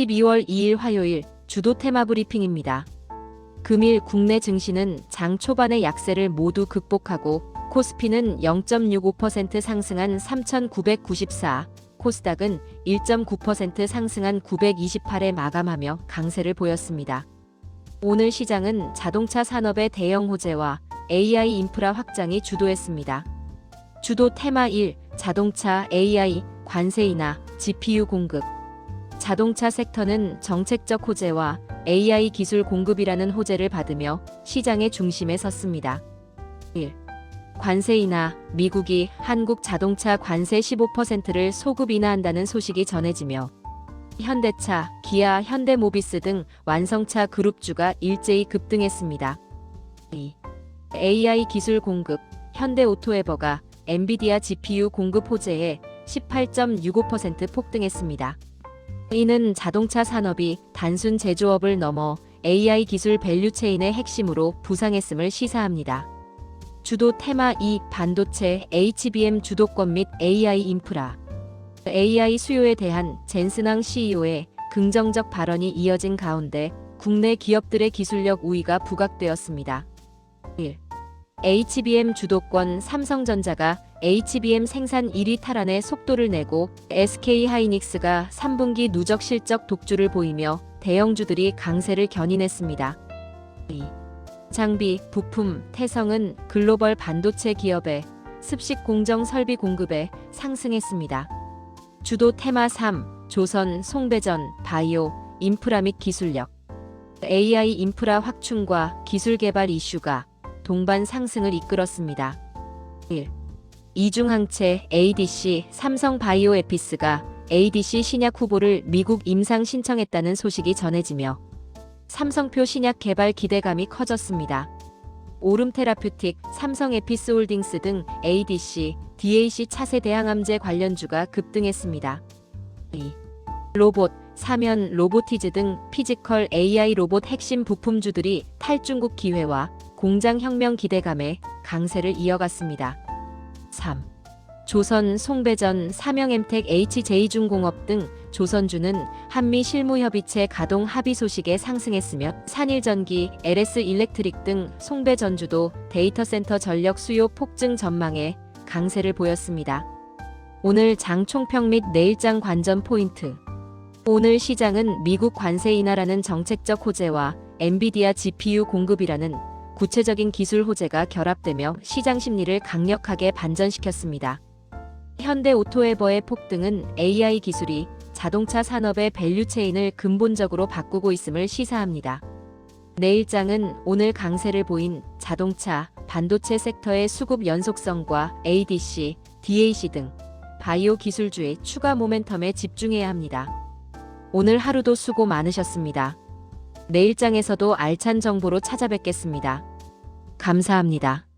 12월 2일 화요일 주도 테마 브리핑입니다. 금일 국내 증시는 장 초반의 약세를 모두 극복하고 코스피는 0.65% 상승한 3,994, 코스닥은 1.9% 상승한 928에 마감하며 강세를 보였습니다. 오늘 시장은 자동차 산업의 대형 호재와 AI 인프라 확장이 주도했습니다. 주도 테마 1. 자동차 AI 관세 인하 GPU 공급 자동차 섹터는 정책적 호재와 AI 기술 공급이라는 호재를 받으며 시장의 중심에 섰습니다. 1. 관세 인하 미국이 한국 자동차 관세 15%를 소급 인하한다는 소식이 전해지며 현대차, 기아, 현대모비스 등 완성차 그룹주가 일제히 급등했습니다. 2. AI 기술 공급 현대 오토에버가 엔비디아 GPU 공급 호재에 18.65% 폭등했습니다. 이는 자동차 산업이 단순 제조업을 넘어 AI 기술 밸류체인의 핵심으로 부상했음을 시사합니다. 주도 테마 2 반도체 HBM 주도권 및 AI 인프라 AI 수요에 대한 젠스낭 CEO의 긍정적 발언이 이어진 가운데 국내 기업들의 기술력 우위가 부각되었습니다. 1. HBM 주도권 삼성전자가 HBM 생산 1위 탈환에 속도를 내고 SK 하이닉스가 3분기 누적 실적 독주를 보이며 대형주들이 강세를 견인했습니다. 2. 장비, 부품, 태성은 글로벌 반도체 기업의 습식 공정 설비 공급에 상승했습니다. 주도 테마 3. 조선, 송배전, 바이오, 인프라 및 기술력. AI 인프라 확충과 기술 개발 이슈가 동반 상승을 이끌었습니다. 1. 이중항체 ADC 삼성 바이오에피스가 ADC 신약 후보를 미국 임상 신청했다는 소식이 전해지며 삼성표 신약 개발 기대감이 커졌습니다. 오름 테라퓨틱, 삼성 에피스 홀딩스 등 ADC, DAC 차세 대 항암제 관련주가 급등했습니다. 2. 로봇, 사면 로보티즈 등 피지컬 AI 로봇 핵심 부품주들이 탈중국 기회와 공장 혁명 기대감에 강세를 이어갔습니다. 3. 조선, 송배전, 삼영엠텍, HJ중공업 등 조선주는 한미 실무협의체 가동 합의 소식에 상승했으며 산일전기, LS 일렉트릭 등 송배전주도 데이터센터 전력 수요 폭증 전망에 강세를 보였습니다. 오늘 장 총평 및 내일장 관전 포인트 오늘 시장은 미국 관세 인하라는 정책적 호재와 엔비디아 GPU 공급이라는 구체적인 기술 호재가 결합되며 시장 심리를 강력하게 반전시켰습니다. 현대 오토에버의 폭등은 AI 기술이 자동차 산업의 밸류체인을 근본적으로 바꾸고 있음을 시사합니다. 내일장은 오늘 강세를 보인 자동차, 반도체 섹터의 수급 연속성과 ADC, DAC 등 바이오 기술주의 추가 모멘텀에 집중해야 합니다. 오늘 하루도 수고 많으셨습니다. 내일장에서도 알찬 정보로 찾아뵙겠습니다. 감사합니다.